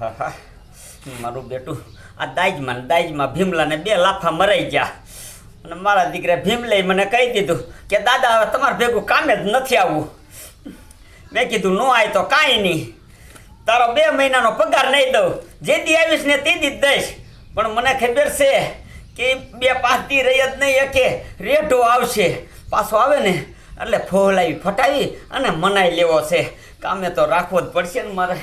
હા હા. મારું બેટું, આ દાઈજમાં ને દાઈજમાં ભીમલાને બે લાફા મરાઈ ગયા. અને મારા દીકરા ભીમલે મને કહી દીધું કે, દાદા, હવે તમારે ભેગું કામે જ નથી આવવું. મેં કીધું, ન આવે તો કાંઈ નહીં. તારો બે મહિનાનો પગાર નહીં દઉં. જે દી આવીશ ને તે દી દઈશ. પણ મને ખબર છે કે બે પાંચ દી રહી જ નહીં, એકે રેઢો આવશે. પાછો આવે ને, એટલે ફોલાવી ફટાવી અને મનાઈ લેવો છે. કામે તો રાખવો જ પડશે ને મારે.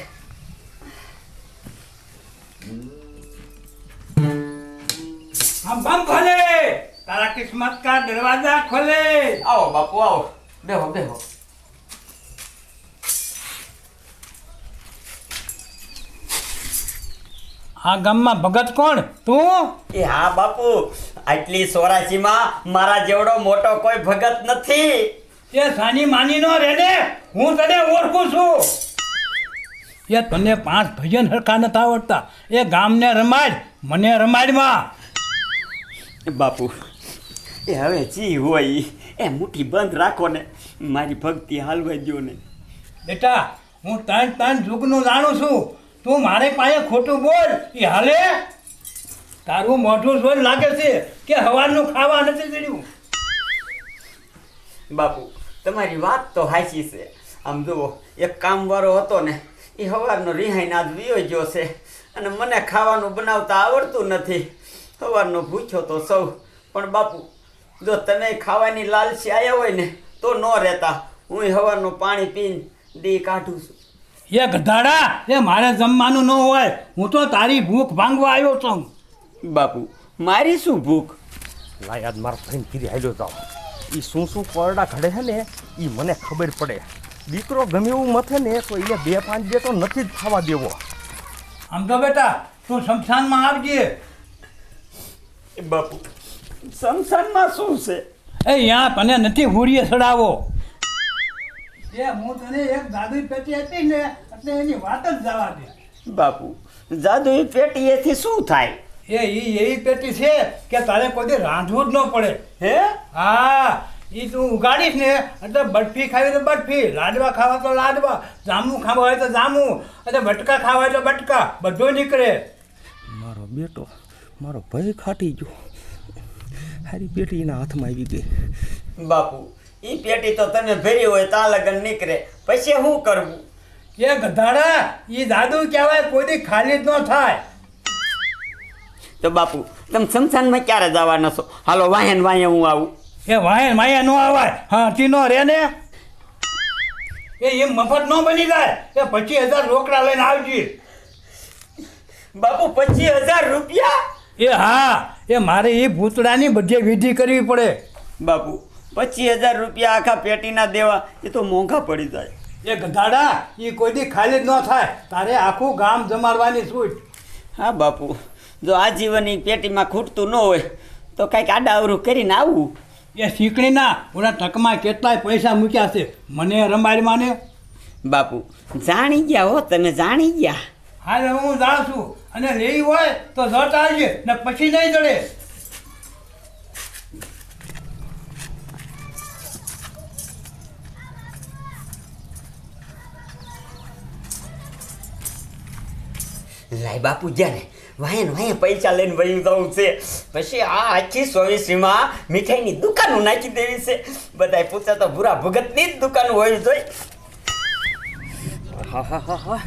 ખંભમ ખોલે. તારા કિસ્મત કા દરવાજા ખોલે. આવો બાપુ આવો. બેહો બેહો. આ ગામમાં ભગત કોણ? તું? એ હા બાપુ આટલી સોરાશીમાં મારા જેવડો મોટો કોઈ ભગત નથી. એ સાની માની નો રેને હું તને ઓળખું છું. એ તને પાંચ ભજન હરખા નતા આવડતા. એ ગામને રમાડ મને રમાડમાં. બાપુ એ હવે જી હોય એ મુઠ્ઠી બંધ રાખો ને મારી ભક્તિ હાલવા દો ને. બેટા હું તાન તાન જુગનું જાણું છું. તું મારે પાસે ખોટું બોલ એ હાલે? તારું મોઢું જોઈને લાગે છે કે હવાનું ખાવા નથી જડ્યું બાપુ તમારી વાત તો હાચી છે. આમ જુઓ એક કામવાળો હતો ને એ સવારનો રિહાઈ આજ વિયો ગયો છે. અને મને ખાવાનું બનાવતા આવડતું નથી. સવારનો ભૂખ્યો તો સૌ. પણ બાપુ જો તમે ખાવાની લાલસી આવ્યા હોય ને તો ન રહેતા. હું સવારનું પાણી પીને દી કાઢું છું. એ ગધાડા એ મારે જમવાનું ન હોય. હું તો તારી ભૂખ ભાંગવા આવ્યો છું. બાપુ મારી શું ભૂખ? લાય આજ મારા ભાઈને કીધી હાલ્યો જાવ એ શું શું પરડા ઘડે છે ને એ મને ખબર પડે. દીકરો ગમે એવું મથે ને તો એને બે પાંચ બે તો નથી જ ખાવા દેવો. આમ તો બેટા તું શમશાનમાં આવજે. એ બાપુ. સંસારમાં શું છે? એ યા તને નથી હુરીએ ચડાવો એ હું તને એક જાદુઈ પેટી હતી ને એટલે એની વાત જ જવા દે. બાપુ જાદુઈ પેટીએથી શું થાય? એ ઈ એવી પેટી છે કે તારે કોઈ રાંધવું જ ન પડે. હે? હા એ તું ઉગાડીશ ને એટલે બરફી ખાવી તો બરફી લાડવા ખાવા તો લાડવા જામુ ખાવા હોય તો જામુ અને બટકા ખાવા હોય તો બટકા બધું નીકળે. મારો બેટો. મારો ભય ખાટી ગયો. હારી પેટી એના હાથમાં આવી ગઈ. બાપુ એ પેટી તો તને ભરી હોય તા લગન નીકળે. પછી શું કરવું? એ ગધાડા એ દાદુ કહેવાય કોઈ ખાલી જ ન થાય. તો બાપુ તમે શમશાનમાં ક્યારે જવાના છો? હાલો વાહન વાહે હું આવું. એ વાહન વાહે નો આવાય હા તી નો રે ને. એ એમ મફત નો બની જાય એ પચીસ હજાર રોકડા લઈને આવજી. બાપુ પચીસ હજાર રૂપિયા? એ હા એ મારે એ ભૂતડાની બધી વિધિ કરવી પડે. બાપુ પચીસ હજાર રૂપિયા આખા પેટીના દેવા એ તો મોંઘા પડી જાય. એ ગધાડા એ કોઈ દી ખાલી જ ન થાય. તારે આખું ગામ જમાડવાની છૂટ. હા બાપુ જો આજીવન ઈ પેટીમાં ખૂટતું ન હોય તો કાંઈક આડા અવરું કરીને આવું. એ શીકણીના ઓલા ટકમાં કેટલાય પૈસા મૂક્યા છે. મને રમાડમાં ને બાપુ જાણી ગયા હો તમે જાણી ગયા. હા હું જાણું છું. અને લેવી હોય તો જટ આવજે ને પછી નહીં જડે લાય બાપુ ને વાયન ને પૈસા લઈને વહી જવું છે. પછી આ આખી સોવીસીમાં મીઠાઈની દુકાન નાખી દેવી છે. બધા પૂછે તો ભૂરા ભગતની જ દુકાન હોય જોઈ. હા હા હા હા.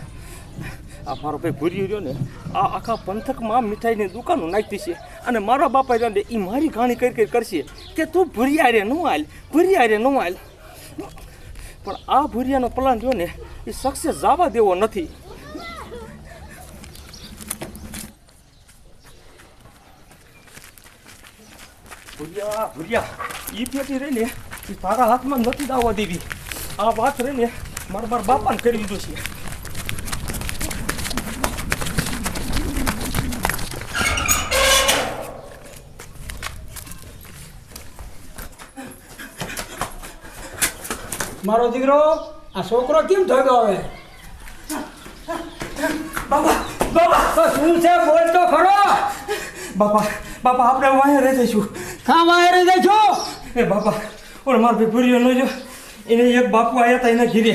આ મારો ભાઈ ભૂરી રહ્યો ને, આ આખા પંથકમાં મીઠાઈની દુકાનો નાખતી છે અને મારા બાપા રહ્યો એ મારી ઘાણી કરી કરી કરશે કે તું ભૂરિયા રે ન હાલ, ભૂરિયા રે ન હાલ. પણ આ ભૂરિયાનો પ્લાન રહ્યો ને એ સક્સેસ જવા દેવો નથી. ભૂરિયા ભૂરિયા. એ પેટી રહી ને એ તારા હાથમાં નથી દાવા દેવી. આ વાત રહી ને, મારા મારા બાપાને કરી દીધું છે. મારો દીકરો આ છોકરો કેમ થયો હવે? બાપા બાપા તો શું છે? બોલ તો ખરો. બાપા બાપા આપણે વાંહે રહી જઈશું. કાં આયરે રહી છો એ બાપા ઓર મારો ભાઈ ભૂરીઓ ન જો. એને એક બાપુ આવ્યા હતા એના ઘીરે.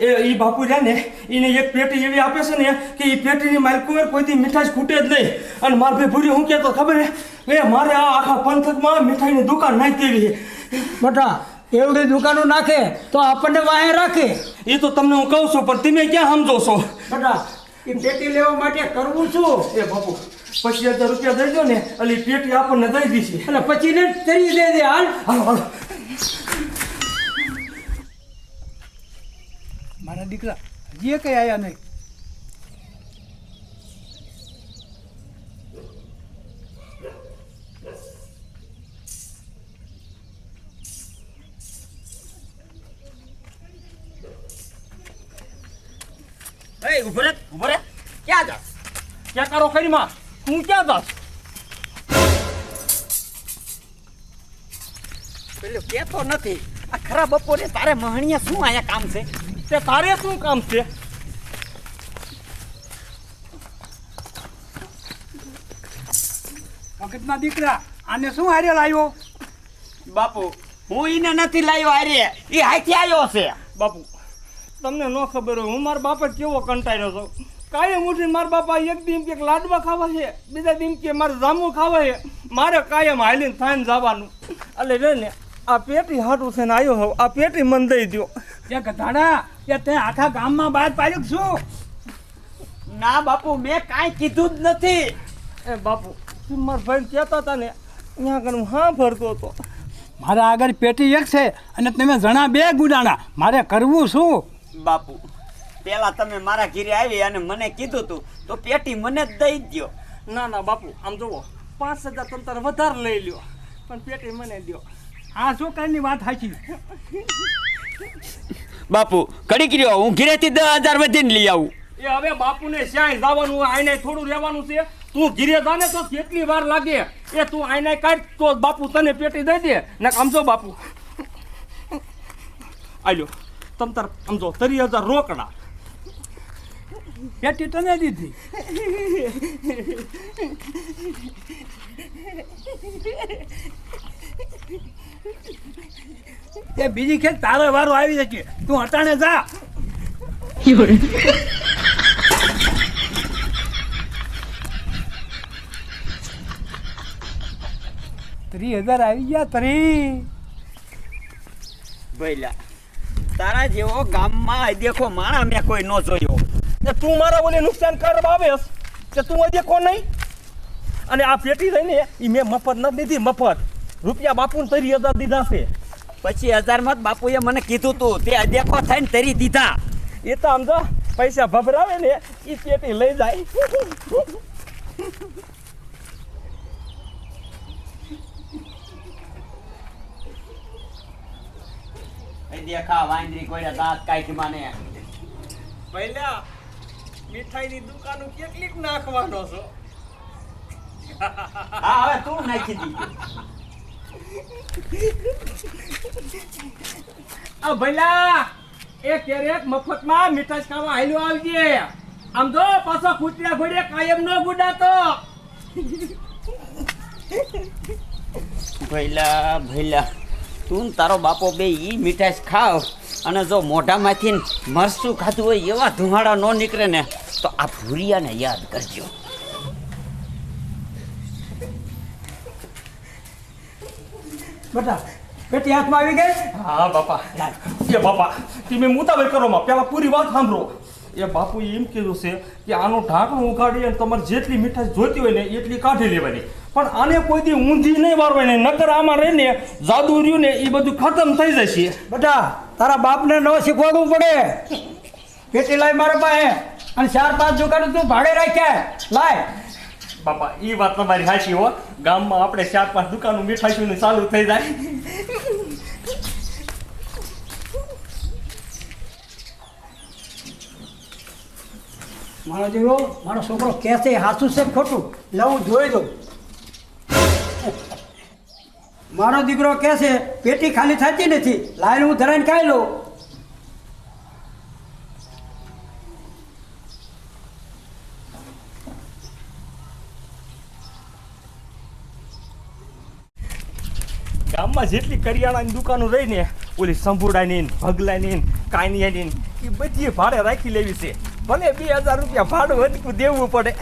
એ એ બાપુ રહ્યા ને એને એક પેટી એવી આપે છે ને કે એ પેટીની માલકુર કોઈથી મીઠાઈ ખૂટે જ નહીં. અને માર ભાઈ ભૂરી હું કહેતો ખબર હે? એ મારે આ આખા પંથકમાં મીઠાઈની દુકાન નાખી દેવી બટા એવડી દુકાનો નાખે તો આપણને વાહે રાખે. એ તો તમને હું કહું છું પણ તમે ક્યાં સમજો છો? બટા એ પેટી લેવા માટે કરવું શું એ બાપુ પચીસ હજાર રૂપિયા દઈ દો ને એટલે પેટી આપણને દઈ દીધી અને પછી ને તરી દે દે હાલ. હાલો હાલો. મારા દીકરા જે કઈ આયા નહીં? એ ઊભો રે ઊભો રે. ક્યાં જાસ ક્યાં કરો ખરી માં હું ક્યાં જાસ પેલું કેતો નથી. આ ખરા બપોરે તારે મહણિયા શું અહીંયા કામ છે? તે તારે શું કામ છે? વખતના દીકરા આને શું હારે લાવ્યો? બાપુ હું એને નથી લાવ્યો હારે. એ હાથી આવ્યો છે. બાપુ તમને ન ખબર હોય હું મારા બાપા કેવો કંટાળ્યો છું. કાયમ ઉઠીને મારા બાપા એક દિન કે લાડવા ખાવા છે બીજા દિન કે મારે જામુ ખાવા છે મારે કાયમ હાલીને થાઈને જવાનું. એટલે રે ને આ પેટી હાટું છે ને આવ્યો હોવ આ પેટી મને દઈ દો એ ગધાડા એ તે આખા ગામમાં બહાર પાડ્યું છું ના બાપુ મેં કાંઈ કીધું જ નથી. એ બાપુ તું મારા ભાઈ કહેતા હતા ને અહીંયા આગળ હું હા ફરતો હતો. મારા આગળ પેટી એક છે અને તમે જણા બે ગુડાણા. મારે કરવું શું? બાપુ પેલા તમે મારા ઘીરે આવી અને મને કીધું તું તો પેટી મને જ દઈ દો ના ના બાપુ આમ જુઓ પાંચ હજાર તંતર તારે વધારે લઈ લ્યો પણ પેટી મને દો આ શું કઈની વાત સાચી બાપુ કડી કર્યો હું ઘીરેથી દસ હજાર વધીને લઈ આવું. એ હવે બાપુને શ્યાય જવાનું આઈને થોડું રહેવાનું છે. તું ઘીરે જાને તો કેટલી વાર લાગે એ તું આઈને કાઢ તો બાપુ તને પેટી દઈ દે. ને સમજો બાપુ. આલ્યો તમ સમજો તરી હજાર રોકડા. પેટી તને દીધી. એ બીજી ખેત તારો વારો આવી શકે તું અટાણે જા. ત્રી હજાર આવી ગયા ત્રી ભઈલા. તારા જેવો ગામમાં દેખો માણા મેં કોઈ ન જોયો. ને તું મારા બોલે નુકસાન કરવા આવેસ કે તું દેખો નહીં? અને આ પેટી લઈને એ મેં મફત નથી દીધી મફત. રૂપિયા બાપુને તરી હજાર દીધા છે. પછી હજારમાં જ બાપુએ મને કીધું તું તે દેખો થઈને તરી દીધા. એ તો આમ તો પૈસા ભભરાવે ને એ પેટી લઈ જાય. દેખા વાંદરી કોઈ દાંત કાઢી માને. પહેલા મીઠાઈની દુકાનો કેટલીક નાખવાનો છો? હા હવે તું નાખી દી આ ભઈલા એ ક્યારેક મફતમાં મીઠાઈ ખાવા હાલ્યો આવજે. આમ જો પાછો કૂતરા ઘોડે કાયમ ન ગુડાતો. ભઈલા ભઈલા તું તારો બાપો બે એ મીઠાઈ ખાવ અને જો મોઢામાંથી મરચું ખાધું હોય એવા ધુમાડા ન નીકળે ને તો આ ભૂરિયાને યાદ કરજો. બેટા પેટી હાથમાં આવી ગઈ? હા બાપા. એ બાપા તમે મુતાબલ કરો માં. પેલા પૂરી વાત સાંભળો. એ બાપુ એમ કીધું છે કે આનું ઢાંકણું ઉગાડી અને તમારે જેટલી મીઠાઈ જોઈતી હોય ને એટલી કાઢી લેવાની. પણ આને કોઈ દી ઊંધી નહીં વારવાની નકર આમાં રહીને જાદુ રહ્યું ને એ બધું ખતમ થઈ જશે. બધા તારા બાપને ન શીખવાડવું પડે. પેટી લાય મારા પાસે અને ચાર પાંચ દુકાન તું ભાડે રાખ્યા લાય. બાપા એ વાત તમારી સાચી હો. ગામમાં આપણે ચાર પાંચ દુકાનો ને ચાલુ થઈ જાય. મારો દીકરો મારો છોકરો કહેશે હાસુ છે ખોટું? લઉં જોઈ દઉં મારો દીકરો કહેશે પેટી ખાલી થતી નથી, લાઈન હું ધરાઈને ખાઈ લઉં? ગામમાં જેટલી કરિયાણાની દુકાનો રહી ને, ઓલી સંભુડાની ભગલાની કાનિયાની એ બધી ભાડે રાખી લેવી છે. ભલે બે હજાર રૂપિયા ભાડું વધકું દેવું પડે.